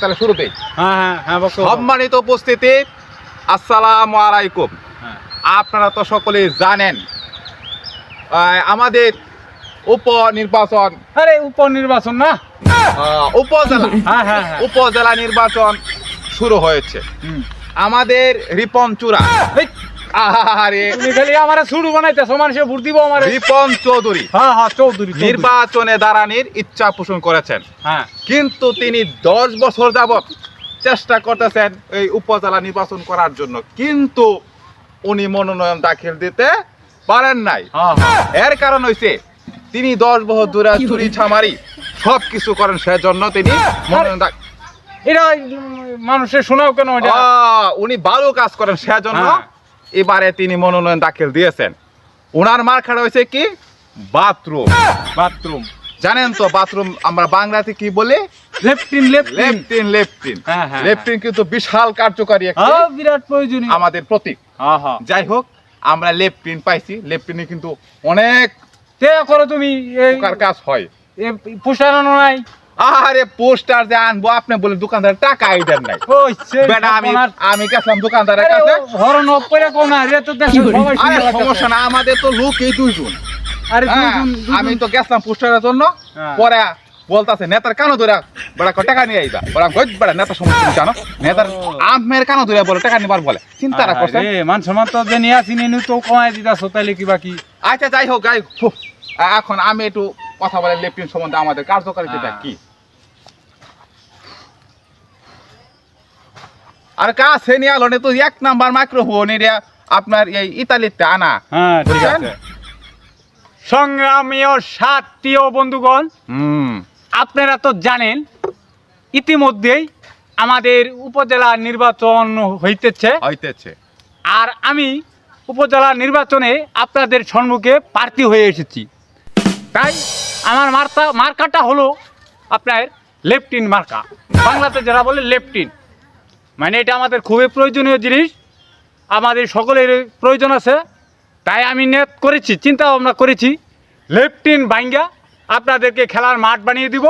তাহলে শুরুতে হ্যাঁ হ্যাঁ হ্যাঁ সম্মানিত উপস্থিতি আসসালামু আলাইকুম। আপনারা তো সকলে জানেন আমাদের উপনির্বাচন আরে উপনির্বাচন না? উপজেলা। হ্যাঁ হ্যাঁ হ্যাঁ। উপজেলা নির্বাচন শুরু হয়েছে। আমাদের রিপন চূড়া। আরে তুমি খালি আমারে শুরু বানাইতেছো মানুষে ভোট দিব আমারে। রিপন চৌধুরী। হ্যাঁ হ্যাঁ চৌধুরী চৌধুরী। নির্বাচনে দাঁড়ানির ইচ্ছা পোষণ করেছেন। হ্যাঁ। কিন্তু তিনি দশ বছর যাবৎ চেষ্টা করতেছেন এই উপজেলা নির্বাচন করার জন্য। কিন্তু উনি মনোনয়ন দাখিল দিতে পারেন নাই। এর কারণ হইছে তিনি দশ বছর ধরে চুরি ছামারি সব কিছু করেন সেজন্য তিনি মনোনয়ন এটা মানুষের শোনাও কেন উনি ভালো কাজ করেন সেজন্য। এবারে তিনি মনোনয়ন দাখিল দিয়েছেন। ওনার মার্কাটা হয়েছে কি? বাথরুম। বাথরুম। জানেন তো বাথরুম আমরা বাংলাতে কি বলি? লেফটিন লেফটিন লেফটিন লেফটিন হ্যাঁ, হ্যাঁ, লেফটিন কিন্তু বিশাল কার্যকারী একটি হ্যাঁ বিরাট প্রয়োজনীয়। আমাদের প্রতীক। হ্যাঁ হ্যাঁ। যাই হোক আমরা লেফটিন পাইছি। লেফটিনে কিন্তু অনেক করো তুমি কাজ হয়। আনো নাই। আরে পোস্টার যে আনব আপনি বলে দোকানদার টাকা আইডার নাই। ওই সেই বেটা আমি আমি গেছিলাম দোকানদারের কাছে। ও হরণ অফ করে কোন না রে তো দেখো আরে সমস্যা না আমাদের তো লোক এই দুইজন। আরে হ্যাঁ, দুইজন আমি তো গেছিলাম পোস্টারের জন্য। হ্যাঁ। পরে বলতাছে নেতার কানো ধরে বড়া টাকা নিয়ে আইবা? বড়া গজ বড়া নেতা সমস্যা জানো? নেতার। আমের কানো ধরে বলে টাকা নিবার বলে। চিন্তা আরে, করছেন মান সম্মান তো যে নিয়ে আসিনি নু তো কমাই দিতাছো তাইলে কি বাকি আচ্ছা যাই হোক যাই এখন আমি একটু কথা বলে লেফটিন সম্বন্ধে আমাদের কার্যকারিতাটা হ্যাঁ। কি? আর কাছে নিয়ে আলো তো এক নাম্বার মাইক্রোফোন এটা আপনার এই ইতালিতে আনা। হ্যাঁ ঠিক? আছে। সংগ্রামীয় সাতটিও বন্ধুগণ আপনারা তো জানেন ইতিমধ্যেই আমাদের উপজেলা নির্বাচন হইতেছে। হইতেছে। আর আমি উপজেলা নির্বাচনে আপনাদের সম্মুখে প্রার্থী হয়ে এসেছি। তাই আমার মার্কা মার্কাটা হলো আপনার লেফটিন মার্কা। বাংলাতে যারা বলে লেফটিন। মানে এটা আমাদের খুবই প্রয়োজনীয় জিনিস। আমাদের সকলের প্রয়োজন আছে। তাই আমি নেট করেছি চিন্তা ভাবনা করেছি লেফটিন বাইঙ্গা আপনাদেরকে খেলার মাঠ বানিয়ে দিব।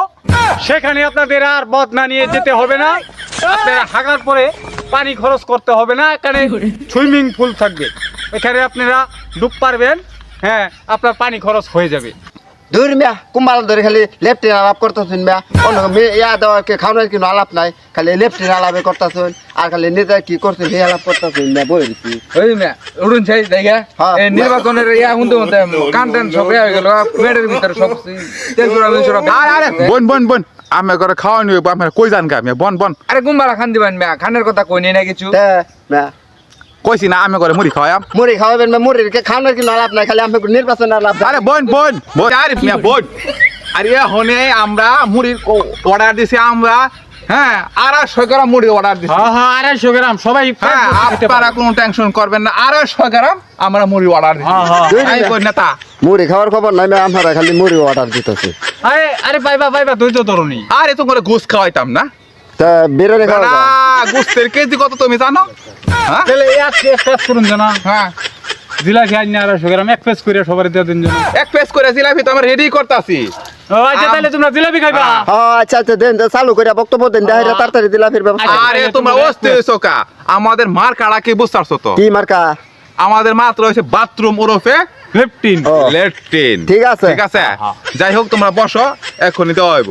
সেখানে আপনাদের আর বদনা নিয়ে যেতে হবে না। আপনারা হাগার পরে পানি খরচ করতে হবে না। এখানে সুইমিং পুল থাকবে। এখানে আপনারা ডুব পারবেন। হ্যাঁ আপনার পানি খরচ হয়ে যাবে। দূর মিয়া কুম্বাল ধরে খালি লেফটিন আলাপ করতেছেন মিয়া। অন্য ইয়া দেওয়ার কে খাওয়ানোর কোনো আলাপ নাই খালি লেফটিন আলাপে করতেছেন আর খালি নেতা কি করছেন সেই আলাপ করতেছেন মিয়া বই দিচ্ছি ওই মিয়া উড়ুন চাই জায়গা। হ্যাঁ। নির্বাচনের ইয়া শুনতে শুনতে কান্টেন সব হয়ে গেল মেডের ভিতরে সব তেল মিল সব আরে বোন বোন বোন আমি করে খাওয়া নিব আমি কই জান গা আমি বন বন। আরে গুম্বালা খান দিবেন মিয়া খানের কথা কই নেই না কিছু? মিয়া কইছি না আমি করে মুড়ি খাওয়াম মুড়ি খাওয়াবেন মুড়ির কে খাওয়ানোর কোনো আলাপ নাই খালি আমি নির্বাচন আলাপ আরে বোন বোন বোন আরে মিয়া বোন। আরে হনে আমরা মুড়ির অর্ডার দিছি আমরা হ্যাঁ আড়াইশো গ্রাম মুড়ি অর্ডার দিছি। হ্যাঁ হ্যাঁ আড়াইশো গ্রাম সবাই হ্যাঁ আপনারা কোনো টেনশন করবেন না আড়াইশো গ্রাম আমরা মুড়ি অর্ডার দিছি। হ্যাঁ, হ্যাঁ। তাই নেতা। মুড়ি খাওয়ার খবর নাই আমরা খালি মুড়ি অর্ডার দিতেছি। আরে আরে পাইবা পাইবা ধৈর্য ধরনি আরে তো করে ঘুষ খাওয়াইতাম না। তা বিরিয়ানি খাওয়া ঘুষের কেজি কত তুমি জানো? তাহলে এক এক কাজ করুন জানা। হ্যাঁ। জিলাপি আজ আড়াইশো গ্রাম এক পেস করে সবার দিয়ে দিন জানা। এক পেস করে জিলাপি তো আমরা রেডি করতেছি। ও আচ্ছা তাহলে তোমরা জিলাপি খাইবা? হ্যাঁ। আচ্ছা আচ্ছা দেন দেন, চালু করে বক্তব্য দেন দেখাইরা তাড়াতাড়ি দিলা ব্যবস্থা আচ্ছা, আরে তোমরা তোমরা অস্তে হয়েছো কা। আমাদের মার কাড়া কি বুঝতে পারছ তো? কি মার্কা আমাদের মাত্র হয়েছে বাথরুম ওরফে। লেট্রিন ঠিক আছে। ঠিক আছে? হ্যাঁ। যাই হোক তোমরা বসো এখনই দেওয়া হইব।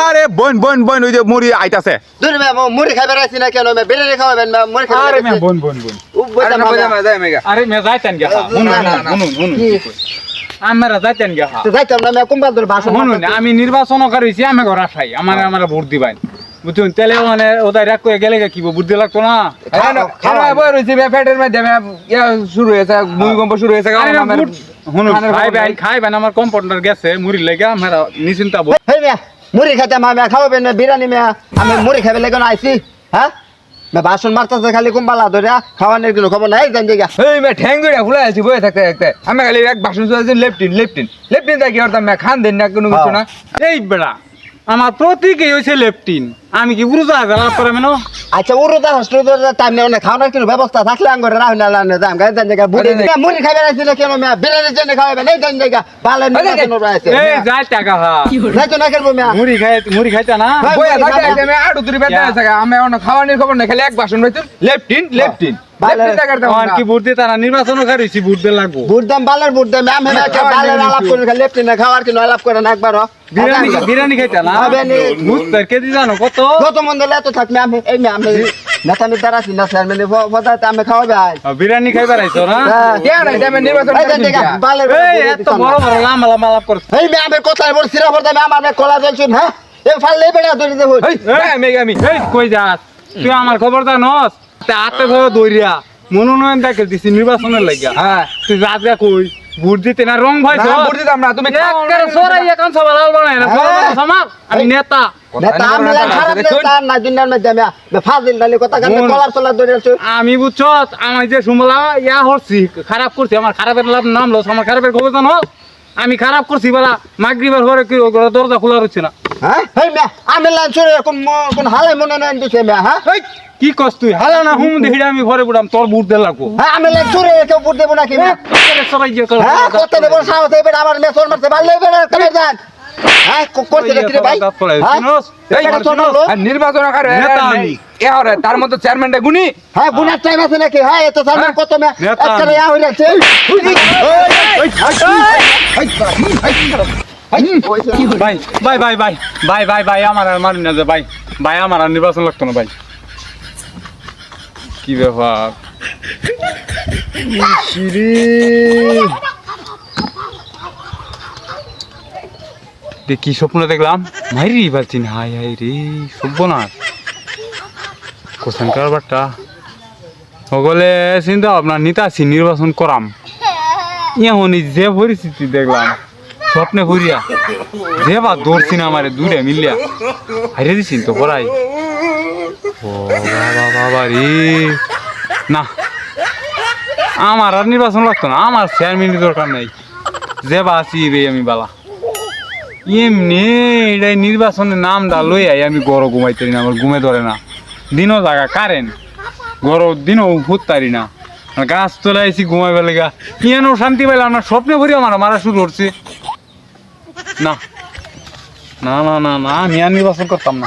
আরে বোন বোন বোন ওই যে মুড়ি আইতাছে। দূর মে মু- মুড়ি খাইবার আইছি না কেন? মিয়া বিরিয়ানি খাওয়াবেন মিয়া মুড়ি খাইবার আরে মে। বোন বোন বোন আরে না মা যায় মেগা। আরে মে যাইতেন গা শুনুন না, না, না। শুনুন? আমরা যাইতেন গা তো যাইতাম না মিয়া কুম্বাল ধরে ভাষণ আমি নির্বাচন করেছি আমি ঘর আসাই আমার আমার ভোট দিবাই বুঝুন তাহলে মানে ওদের রাগ করে গেলে কি বুদ্ধি লাগতো না? বই রয়েছে মিয়া পেটের মধ্যে শুরু হয়েছে ভূমিকম্প শুরু হয়েছে আরে ভোট শুনুন খানের খাই ভাই নাই। খাই ভাই আমার কম্পাউন্ডার গেছে মুড়ি লেগে আমরা হেই মিয়া মুড়ি খাইতে মা মিয়া খাওয়াবেন না বিরিয়ানি মিয়া। আমি মুড়ি খাইবে লেগে আইছি হ্যাঁ? মিয়া ভাষণ মারতাছে খালি কুম্বালা ধরে খাওয়ানোর কোনো খবর নাই জান জায়গা এই মিয়া ঠ্যাং ধরে ফুলে আছি বয়ে থাকতে থাকতে। আমি খালি এক বাসন চলেছি লেফটিন লেফটিন লেফটিন কি করতাম মিয়া খান দেন না কোনো কিছু না। এই বেড়া আমার প্রতীকই হয়েছে লেফটিন আমি কি বুঝা গেলাম করে মেনো আচ্ছা ওর দা হস্টেল টাইম নেই অনেক খাওয়ানোর কিছু ব্যবস্থা থাকলে আঙ্গরে রাহুল না লানে দাম গায়ে দেন জায়গা বুড়ি আরে, মুড়ি খাইবে না ছিল কেন মিয়া বিরিয়ানির জন্য খাওয়াবে নাই দেন জায়গা ভালো নির্বাচন আছে। এই যাই টাকা হা নাই তো না খেলব মিয়া। মুড়ি খাই মুড়ি খাইতা না? মুড়ি থাকে আমি আড়ু তুরি বেদা আছে আমি অন্য খাওয়ানির খবর নাই খালি এক বাসন রইতুন লেফটিন লেফটিন ভালো। লেফটিন জায়গার দাম আমার কি বুট দিতা না নির্বাচনও খারিছি বুট দিয়ে লাগবো? বুট দাম বালের বুট দাম আমি না কে বালের আলাপ করে খালি লেফট না খাওয়ার কি আলাপ করে না একবার বিরিয়ানি বিরিয়ানি খাইতা না? বিরিয়ানি। বুট তার কেজি জানো কত? যত মন দিলে এত থাকবে আমি এই মেয়ে আমি নেতা আমি দ্বারা আছি না স্যার মানে পদার্থ আমি খাওয়াবে আজ বিরিয়ানি খাইবার আইছো না? হ্যাঁ। দেয়া নাই আমি নির্বাচন এই দেন জায়গা বালের এই এত বড় বড় লাম্বা লাম্বা লাভ করছ। এই আমি কোথায় বল সিরা ভরতে আমি আমার কলা জ্বলছুন হ্যাঁ? এই ফাললে বেড়া ধরে দেবো। এই আমি আমি এই কই যাস? তুই আমার খবর জানস? তে হাতে ধরে দৌড়িয়া মনোনয়ন দাখিল দিছি নির্বাচনের লাগিয়া হ্যাঁ তুই রাজা কই ভোট দিতে না রং ভাই না বুঝ দিতাম না তুমি একেবারে সরাই একান সবাই লাল বানাই না বড় আমি নেতা। নেতা আমি খারাপ নেতা না দুনিয়ার মধ্যে আমি ফাজিল ডালি কথা কানে কলার চলার ধরে আছো। আমি বুঝছ আমি যে সুমলা ইয়া হচ্ছি খারাপ করছি আমার খারাপের লাভ নাম লস আমার খারাপের খবর জানো? আমি খারাপ করছি বেলা মাগরিবার ঘরে কি দরজা খোলা রচ্ছে না? হ্যাঁ মেয়ে আমি কোন ম- মনে দিছে মেয়ে হ্যাঁ এই, কি কস তুই হালা না হুম আমি ঘরে বুড়াম তোর বুট দে হ্যাঁ আমি বুট দেবো নাকি সবাই যে হ্যাঁ কত দেবো সাহস আমার সোর মারতে যান হ্যাঁ রে ভাই হ্যাঁ? এই নির্বাচন করে নেতা আমি। তার মতো চেয়ারম্যানটা গুনি হ্যাঁ গুনার টাইম আছে নাকি হ্যাঁ এত হ্যাঁ? কত। ইয়া হয়ে যাচ্ছে ভাই ভাই ভাই ভাই ভাই ভাই ভাই আমার আর মারুন না যে ভাই। ভাই আমার আর নির্বাচন লাগতো না ভাই। কি ব্যাপার? কি স্বপ্ন দেখলাম? মাইরি পারছিন হাই হাই রে সব্যনাশ কোশ্চেন কারবারটা সকলে চিন্তা ভাবনা নিতাছি নির্বাচন করাম। এমনই যে পরিস্থিতি দেখলাম। স্বপ্নে ভরিয়া যে বা দৌড়ছি না আমারে দূরে মিলিয়া। হারিয়ে দিছিন তো পড়াই। ও বাবা বাবা রে। না, আমার আর নির্বাচন লাগতো না, আমার চেয়ারম্যানের দরকার নাই। যে বা আছি রে আমি বালা। এমনি এটাই নির্বাচনের নামটা লই আই আমি গরো ঘুমাইতে না, আমার ঘুমে ধরে না। দিনও জায়গা কারেন্ট গরো দিনও হুতারি না। গাছ তোলা আইছি ঘুমাইবার লেগা ইয়ানো শান্তি পাইলাম না? স্বপ্নে ভরি আমার মারা শুরু করছে। না। না না না না আমি আর করতাম না।